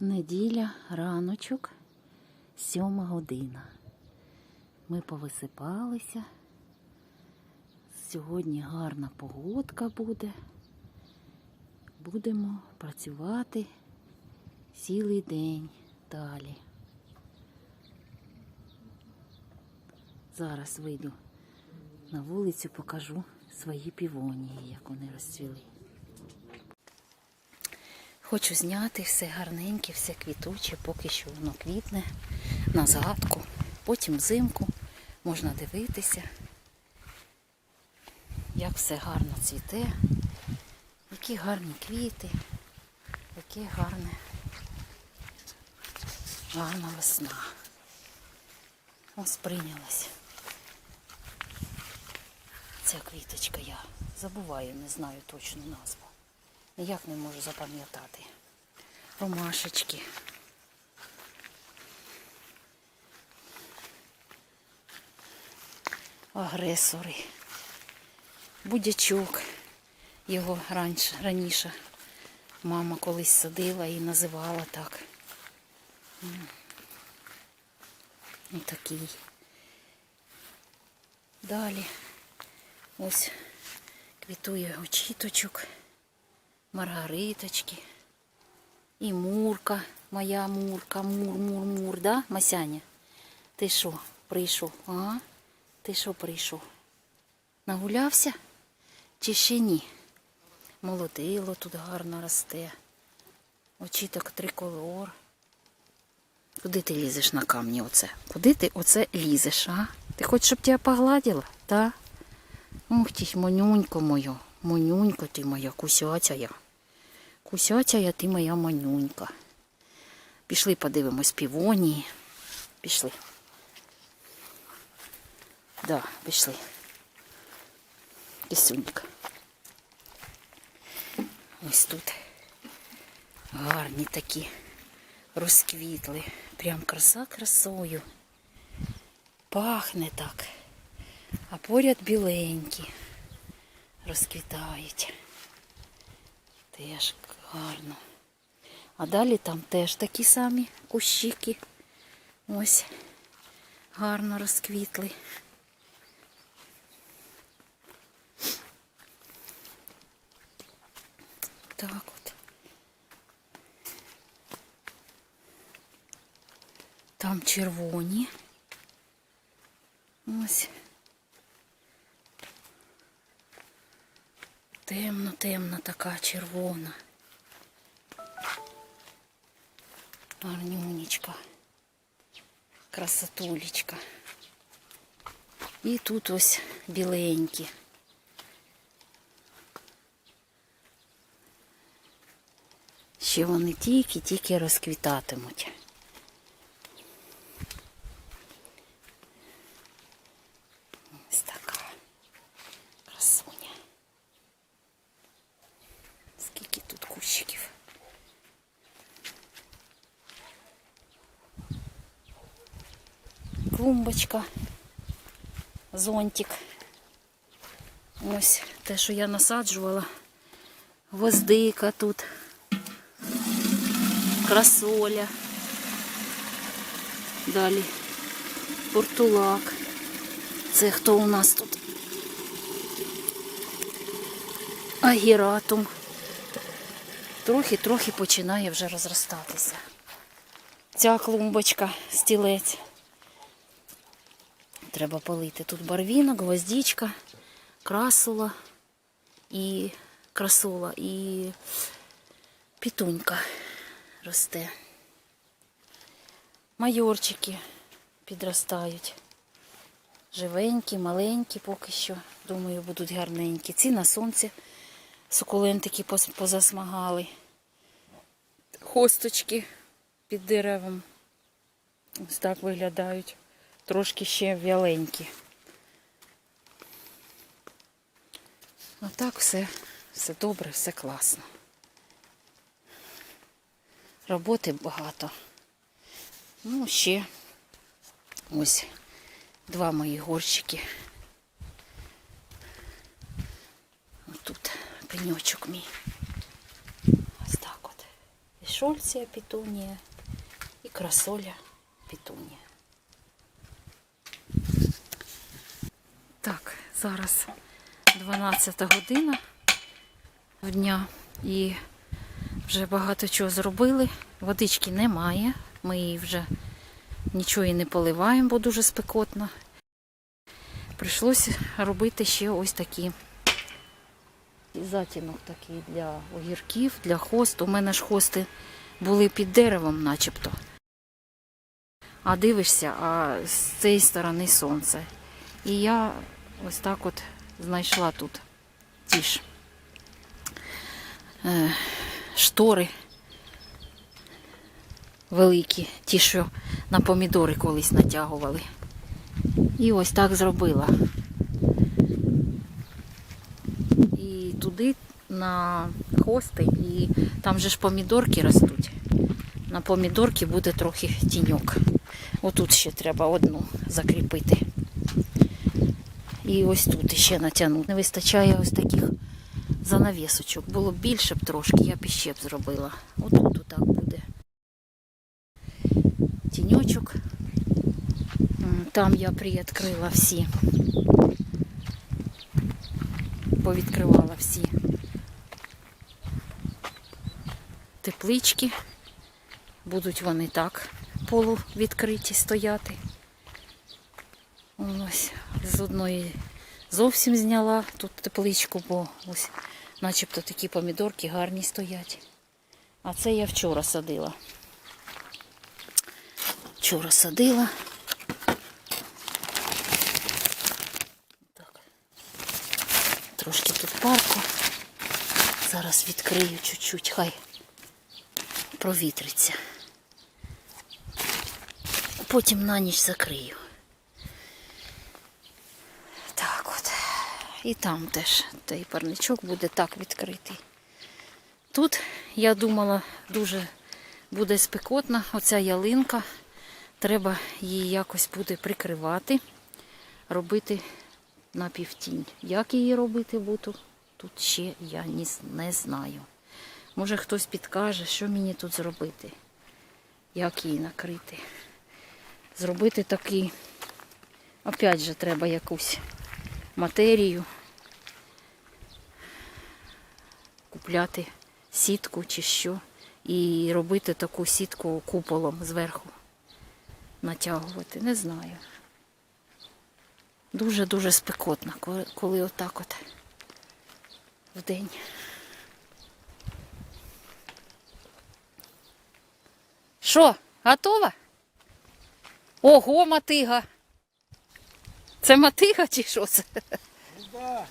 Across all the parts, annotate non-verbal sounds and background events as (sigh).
Неділя, раночок, сьома година. Ми повисипалися. Сьогодні гарна погодка буде. Будемо працювати цілий день далі. Зараз вийду на вулицю, покажу свої півонії, як вони розцвіли. Хочу зняти все гарненьке, все квітуче, поки що воно квітне на згадку. Потім взимку можна дивитися, як все гарно цвіте, які гарні квіти, яке гарне, гарна весна. Ось прийнялась. Ця квіточка я забуваю, не знаю точну назву. Ніяк не можу запам'ятати. Ромашечки. Агресори. Будячок. Його раніше, раніше мама колись садила і називала так. І такий. Далі ось квітує очіточок маргариточки. І мурка, моя мурка, мур, мур, мур, да, Масяня? Ти що, прийшов? А? Ти що прийшов? Нагулявся? Чи ще ні? Молодило тут гарно росте. Очіток триколор. Куди ти лізеш на камні оце? Куди ти оце лізеш, а? Ти хочеш, щоб тебе погладила? Та? Ух ти, монюнько моя, монюнько ти моя, кусяця я. Кусяця я, ти моя манюнька. Пішли подивимось півонії. Пішли. Да, пішли. Кисунька. Ось тут гарні такі розквітли. Прям краса красою. Пахне так. А поряд біленькі розквітають. Теж гарно. А далі там теж такі самі кущики. Ось гарно розквітли. Так от. Там червоні. Ось. Темно-темна така червона. Гарнюнечка. Красотулечка. І тут ось біленькі. Ще вони тільки-тільки розквітатимуть. Ось така красуня. Скільки тут кущиків. Клумбочка, зонтик. Ось те, що я насаджувала. Гвоздика тут. Красоля. Далі портулак. Це хто у нас тут? Агіратум. Трохи-трохи починає вже розростатися. Ця клумбочка, стілець. Треба полити. Тут барвінок, гвоздичка, красула і красула і пітунька росте. Майорчики підростають. Живенькі, маленькі поки що. Думаю, будуть гарненькі. Ці на сонці сукулентики позасмагали. Хосточки під деревом. Ось так виглядають. Трошки ще вяленькі. А так все, все добре, все класно. Роботи багато. Ну, ще ось два мої горщики. Ось тут пеньочок мій. Ось так от. І фішольція пітунія і красоля пітунія. Так, зараз 12 година дня і вже багато чого зробили. Водички немає. Ми її вже нічого і не поливаємо, бо дуже спекотно. Прийшлося робити ще ось такі затінок такий для огірків, для хост. У мене ж хости були під деревом начебто. А дивишся, а з цієї сторони сонце. І я ось так от знайшла тут ті ж е, штори великі, ті, що на помідори колись натягували. І ось так зробила. І туди на хости, і там же ж помідорки ростуть. На помідорки буде трохи тіньок. Отут ще треба одну закріпити. І ось тут ще натягнути. Не вистачає ось таких занавісочок. Було б більше б трошки, я б іще б зробила. Отут отак буде. Тіньочок. Там я приоткрила всі. Повідкривала всі теплички. Будуть вони так полувідкриті стояти. Ось з одної зовсім зняла тут тепличку, бо ось начебто такі помідорки гарні стоять. А це я вчора садила. Вчора садила. Так. Трошки тут парку. Зараз відкрию чуть-чуть, хай провітриться. Потім на ніч закрию. Так от. І там теж той парничок буде так відкритий. Тут, я думала, дуже буде спекотно. Оця ялинка. Треба її якось буде прикривати, робити на півтінь. Як її робити буду, тут ще я не знаю. Може хтось підкаже, що мені тут зробити, як її накрити. Зробити такий, опять же, треба якусь матерію, купляти сітку чи що, і робити таку сітку куполом зверху. Натягувати, не знаю. Дуже-дуже спекотно, коли, отак от в день. Що, готова? Ого, мотига. Це мотига чи що це? Ну да,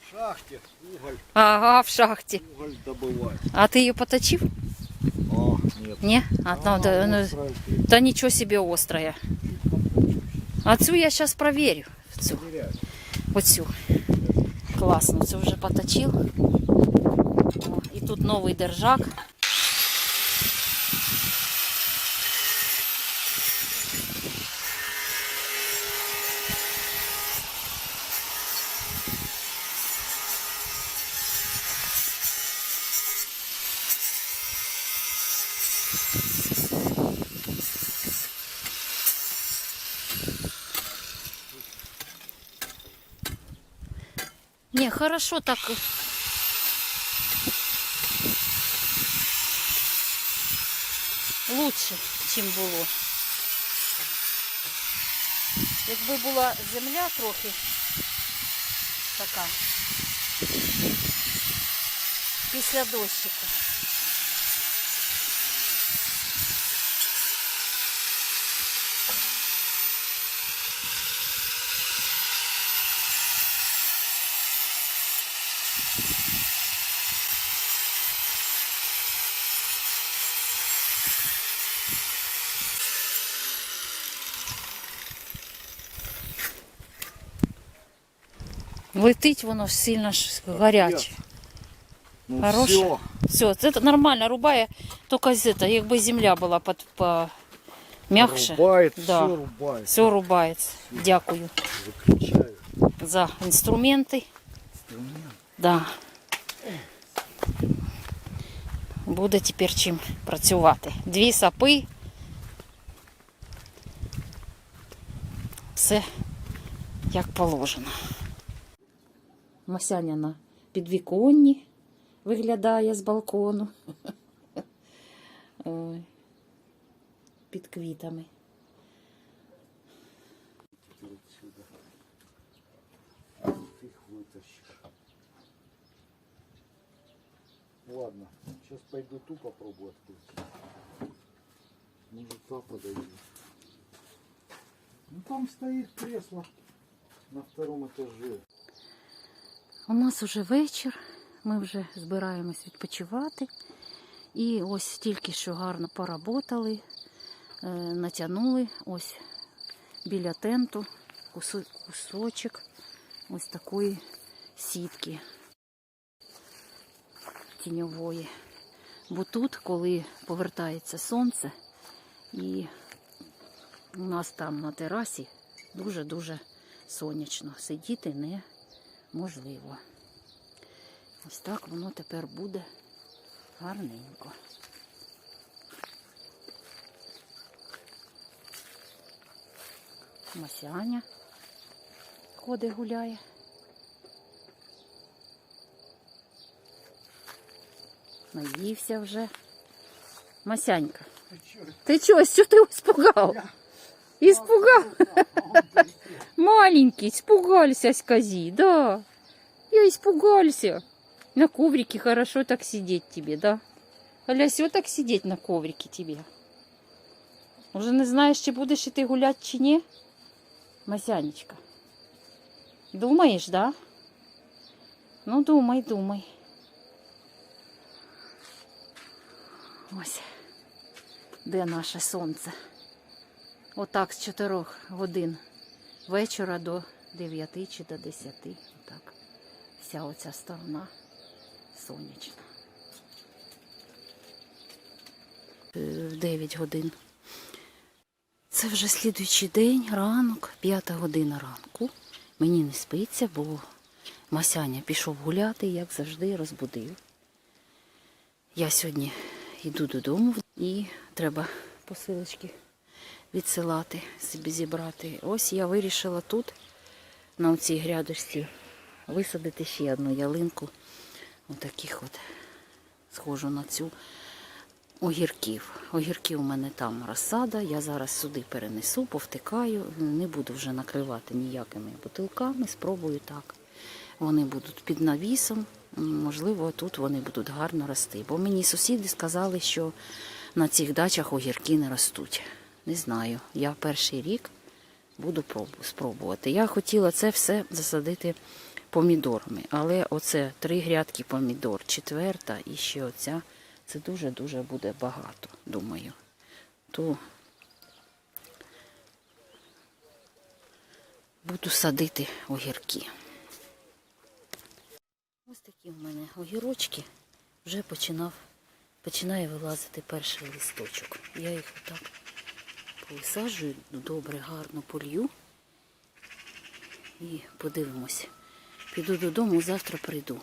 в шахте уголь, Ага, в шахті. уголь добывать. А ти її поточив? А, нет. Ні? А, ну, да, ну, та нічого собі острая. А цю я зараз проверю. Цю. Оцю. Класно, це вже поточив. О, і тут новий держак. Хорошо так. Лучше, чим було. Якби була земля трохи така. Після дощика. Летить воно сильно ж гаряче. Ну Хороше. все, Все, це нормально рубає, тільки з якби земля була под, по... м'якше. рубает, Да. все рубает. Все рубається. Дякую Выключаю. за інструменти. Да. Буде тепер чим працювати. Дві сапи. Все як положено. Масяня на підвіконні виглядає з балкону. (laughs) Ой, Під квітами. Теперь отсюда. Фиг вытащишь. Ладно, сейчас пойду ту попробую открыть. Может та подойдет. Ну там стоит кресло на втором этаже. У нас уже вечір, ми вже збираємось відпочивати. І ось тільки що гарно поработали, е, натягнули ось біля тенту кусочок ось такої сітки тіньової. Бо тут, коли повертається сонце, і у нас там на терасі дуже-дуже сонячно. Сидіти неможливо. Ось так воно тепер буде гарненько. Масяня ходить гуляє. Наївся вже. Масянька, Ты ти чого, що ти испугав? Испугав? Маленький, испугался скази, да. Я испугался. На коврике хорошо так сидеть тебе, да? Алясю так сидеть на коврике тебе. Уже не знаєш, чи будеш іти гулять, чи ні? Масянечка. Думаєш, да? Ну, думай, думай. Ось. Де наше сонце? Отак з 4 годин вечора до 9 чи до 10. Отак. Вся оця сторона сонячна. Е, В 9 годин. Це вже слідуючий день, ранок, п'ята година ранку. Мені не спиться, бо Масяня пішов гуляти, як завжди, розбудив. Я сьогодні йду додому і треба посилочки відсилати, собі зібрати. Ось я вирішила тут, на цій грядочці, висадити ще одну ялинку. Отаких от, схожу на цю огірків. Огірків у мене там розсада. Я зараз сюди перенесу, повтикаю. Не буду вже накривати ніякими бутилками. Спробую так. Вони будуть під навісом. Можливо, тут вони будуть гарно рости. Бо мені сусіди сказали, що на цих дачах огірки не ростуть. Не знаю. Я перший рік буду спробувати. Я хотіла це все засадити помідорами, але оце три грядки помідор, четверта і ще оця. Це дуже-дуже буде багато, думаю. То буду садити огірки. Ось такі в мене огірочки. Вже починав, починає вилазити перший листочок. Я їх отак повисаджую, добре, гарно полью. І подивимось. Піду додому, завтра прийду.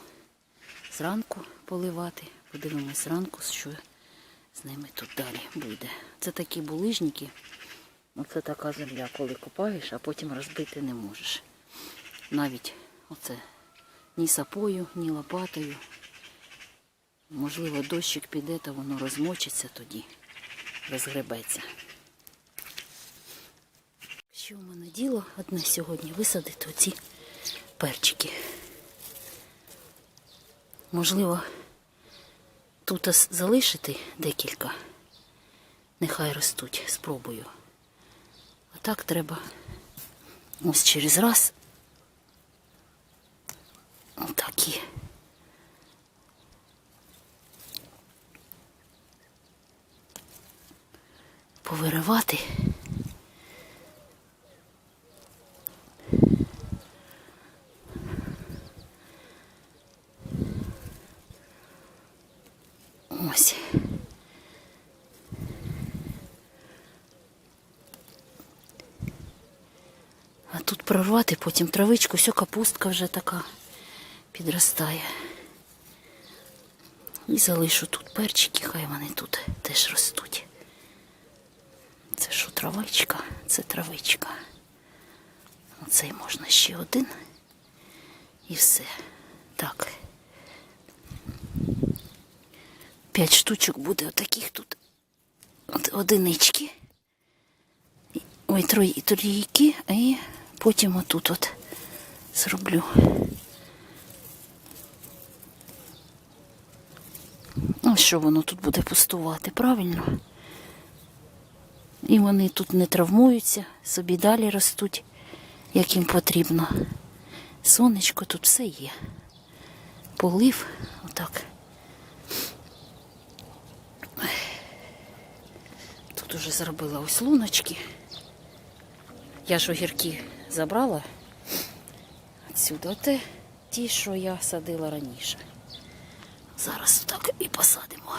Зранку поливати. Подивимось зранку, що з ними тут далі буде. Це такі булижники. Оце така земля, коли копаєш, а потім розбити не можеш. Навіть оце ні сапою, ні лопатою. Можливо, дощик піде, та воно розмочиться тоді, розгребеться. Що в мене діло одне сьогодні висадити оці перчики. Можливо, тут залишити декілька. Нехай ростуть, спробую. А так треба ось через раз. Отакі. Повиривати. Ось. А тут прорвати потім травичку, все капустка вже така підростає. І залишу тут перчики, хай вони тут теж ростуть. Це що, травичка? Це травичка. Оцей можна ще один. І все. Так. П'ять штучок буде отаких тут. От одинички. Ой, трої, трійки, і потім отут от зроблю. Ну, що воно тут буде пустувати, правильно? І вони тут не травмуються, собі далі ростуть, як їм потрібно. Сонечко тут все є. Полив, отак. Тут уже зробила ось луночки. Я ж огірки забрала отсюда те, ті, що я садила раніше. Зараз так і посадимо.